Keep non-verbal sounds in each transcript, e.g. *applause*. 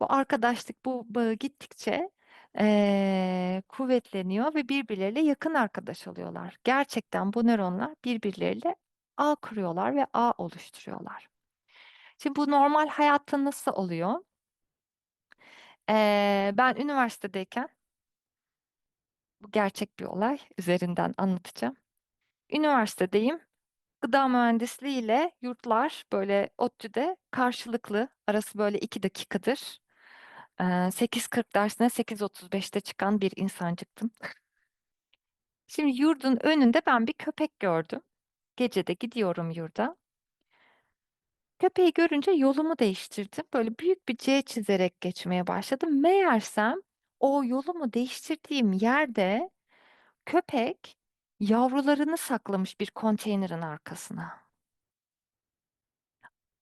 Bu arkadaşlık, bu bağı gittikçe eee, kuvvetleniyor ve birbirleriyle yakın arkadaş oluyorlar. Gerçekten bu nöronlar birbirleriyle ağ kuruyorlar ve ağ oluşturuyorlar. Şimdi bu normal hayatta nasıl oluyor? Eee, ben üniversitedeyken, bu gerçek bir olay üzerinden anlatacağım. Üniversitedeyim. Gıda mühendisliği ile yurtlar böyle ODTÜ'de karşılıklı, arası böyle iki dakikadır. Eee, 8.40 dersine 8.35'te çıkan bir insancıktım. Şimdi yurdun önünde ben bir köpek gördüm. Gecede gidiyorum yurda. Köpeği görünce yolumu değiştirdim. Böyle büyük bir C çizerek geçmeye başladım. Meğersem o yolumu değiştirdiğim yerde köpek yavrularını saklamış bir konteynerin arkasına.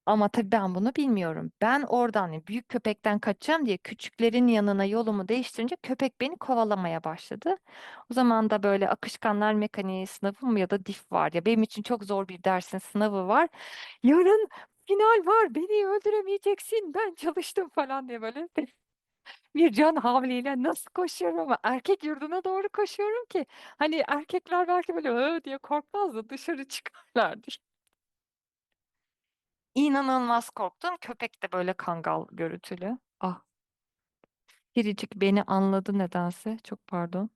Ama tabii ben bunu bilmiyorum. Ben oradan büyük köpekten kaçacağım diye küçüklerin yanına yolumu değiştirince köpek beni kovalamaya başladı. O zaman da böyle akışkanlar mekaniği sınavı mı ya da dif var ya benim için çok zor bir dersin sınavı var. Yarın final var beni öldüremeyeceksin ben çalıştım falan diye böyle *laughs* bir can havliyle nasıl koşuyorum ama erkek yurduna doğru koşuyorum ki hani erkekler belki böyle diye korkmazdı dışarı çıkarlardı. İnanılmaz korktum. Köpek de böyle kangal görüntülü. Ah, biricik beni anladı nedense. Çok pardon.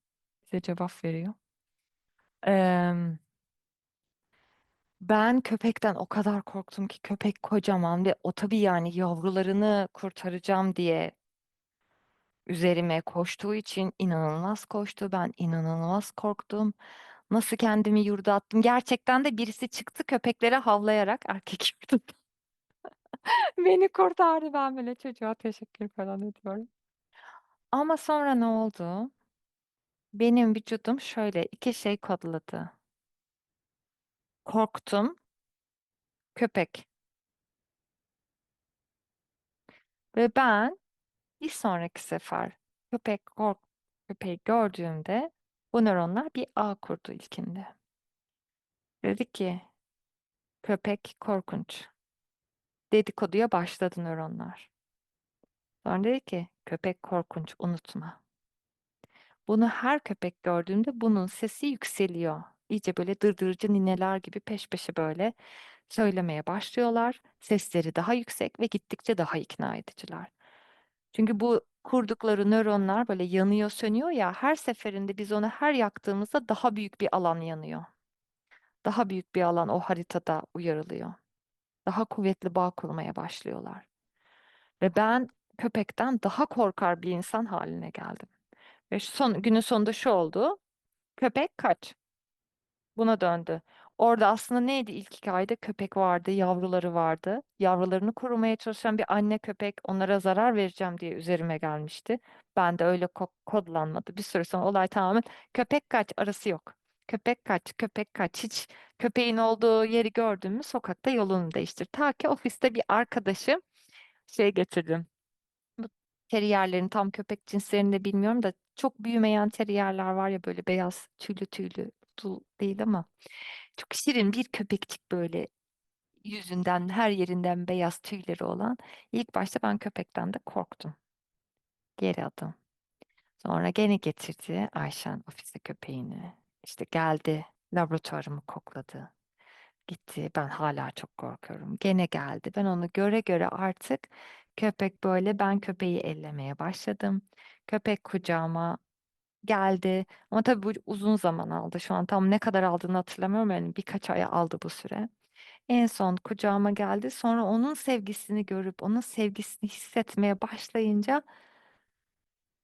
Bize cevap veriyor. Eee, ben köpekten o kadar korktum ki köpek kocaman ve o tabii yani yavrularını kurtaracağım diye üzerime koştuğu için inanılmaz koştu. Ben inanılmaz korktum. Nasıl kendimi yurda attım. Gerçekten de birisi çıktı köpeklere havlayarak erkek *laughs* yurdunda. *laughs* Beni kurtardı. Ben böyle çocuğa teşekkür falan ediyorum. Ama sonra ne oldu? Benim vücudum şöyle iki şey kodladı. Korktum, köpek. Ve ben bir sonraki sefer köpek kork köpeği gördüğümde bu nöronlar bir ağ kurdu ilkinde. Dedi ki köpek korkunç. Dedikoduya başladı nöronlar. Sonra dedi ki köpek korkunç unutma. Bunu her köpek gördüğümde bunun sesi yükseliyor. İyice böyle dırdırıcı nineler gibi peş peşe böyle söylemeye başlıyorlar. Sesleri daha yüksek ve gittikçe daha ikna ediciler. Çünkü bu kurdukları nöronlar böyle yanıyor sönüyor ya her seferinde biz onu her yaktığımızda daha büyük bir alan yanıyor. Daha büyük bir alan o haritada uyarılıyor. Daha kuvvetli bağ kurmaya başlıyorlar. Ve ben köpekten daha korkar bir insan haline geldim. Ve son, günün sonunda şu oldu. Köpek kaç. Buna döndü. Orada aslında neydi ilk hikayede? Köpek vardı, yavruları vardı. Yavrularını korumaya çalışan bir anne köpek onlara zarar vereceğim diye üzerime gelmişti. Ben de öyle ko- kodlanmadı. Bir süre sonra olay tamamen köpek kaç arası yok. Köpek kaç, köpek kaç. Hiç köpeğin olduğu yeri gördün mü sokakta yolunu değiştir. Ta ki ofiste bir arkadaşım şey getirdim. Bu teriyerlerin tam köpek cinslerini de bilmiyorum da çok büyümeyen teriyerler var ya böyle beyaz tüylü tüylü tu değil ama çok şirin bir köpekçik böyle yüzünden her yerinden beyaz tüyleri olan. İlk başta ben köpekten de korktum. Geri adım. Sonra gene getirdi Ayşen ofise köpeğini. İşte geldi laboratuvarımı kokladı. Gitti. Ben hala çok korkuyorum. Gene geldi. Ben onu göre göre artık köpek böyle ben köpeği ellemeye başladım. Köpek kucağıma geldi. Ama tabii bu uzun zaman aldı. Şu an tam ne kadar aldığını hatırlamıyorum. Yani birkaç ay aldı bu süre. En son kucağıma geldi. Sonra onun sevgisini görüp onun sevgisini hissetmeye başlayınca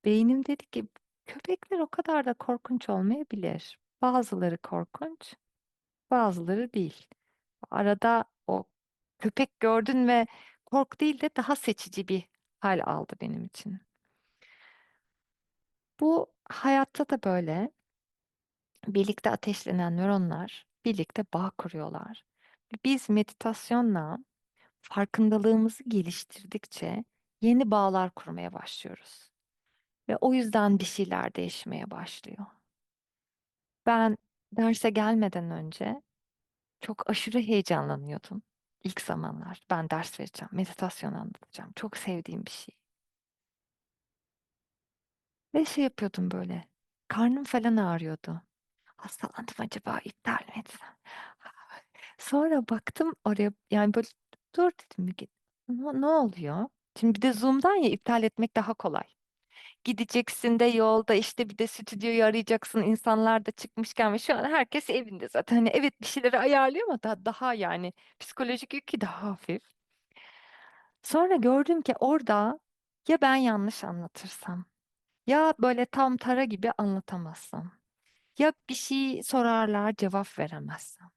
beynim dedi ki köpekler o kadar da korkunç olmayabilir. Bazıları korkunç, bazıları değil. Arada o köpek gördün ve korku değil de daha seçici bir hal aldı benim için. Bu hayatta da böyle birlikte ateşlenen nöronlar birlikte bağ kuruyorlar. Biz meditasyonla farkındalığımızı geliştirdikçe yeni bağlar kurmaya başlıyoruz. Ve o yüzden bir şeyler değişmeye başlıyor. Ben derse gelmeden önce çok aşırı heyecanlanıyordum. İlk zamanlar ben ders vereceğim, meditasyon anlatacağım. Çok sevdiğim bir şey. Ve şey yapıyordum böyle. Karnım falan ağrıyordu. Hastalandım acaba iptal mi etsem? *laughs* Sonra baktım oraya yani böyle dur dedim. Ne, ne oluyor? Şimdi bir de Zoom'dan ya iptal etmek daha kolay. Gideceksin de yolda işte bir de stüdyoyu arayacaksın insanlar da çıkmışken ve şu an herkes evinde zaten. Hani evet bir şeyleri ayarlıyor ama daha, daha yani psikolojik yükü daha hafif. Sonra gördüm ki orada ya ben yanlış anlatırsam ya böyle tam tara gibi anlatamazsam ya bir şey sorarlar cevap veremezsem.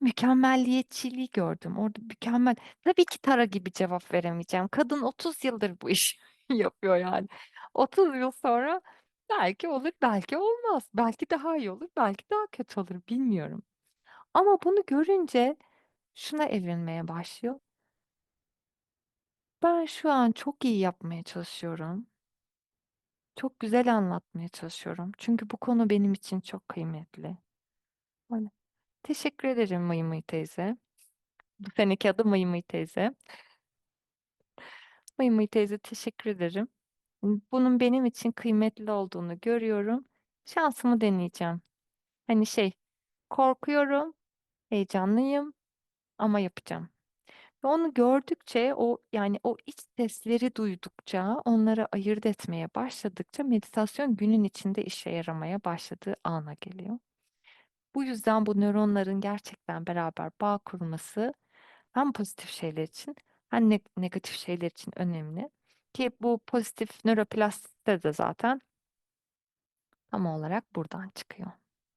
Mükemmelliyetçiliği gördüm. Orada mükemmel. Tabii ki Tara gibi cevap veremeyeceğim. Kadın 30 yıldır bu işi *laughs* yapıyor yani. 30 yıl sonra belki olur, belki olmaz. Belki daha iyi olur, belki daha kötü olur bilmiyorum. Ama bunu görünce şuna evrilmeye başlıyor. Ben şu an çok iyi yapmaya çalışıyorum. Çok güzel anlatmaya çalışıyorum. Çünkü bu konu benim için çok kıymetli. Öyle. Teşekkür ederim Mıy teyze. Bu adı Mıy teyze. Mıy teyze teşekkür ederim. Bunun benim için kıymetli olduğunu görüyorum. Şansımı deneyeceğim. Hani şey, korkuyorum, heyecanlıyım ama yapacağım. Ve onu gördükçe o yani o iç sesleri duydukça, onları ayırt etmeye başladıkça meditasyon günün içinde işe yaramaya başladığı ana geliyor. Bu yüzden bu nöronların gerçekten beraber bağ kurması hem pozitif şeyler için hem ne- negatif şeyler için önemli. Ki bu pozitif nöroplastisite de zaten tam olarak buradan çıkıyor.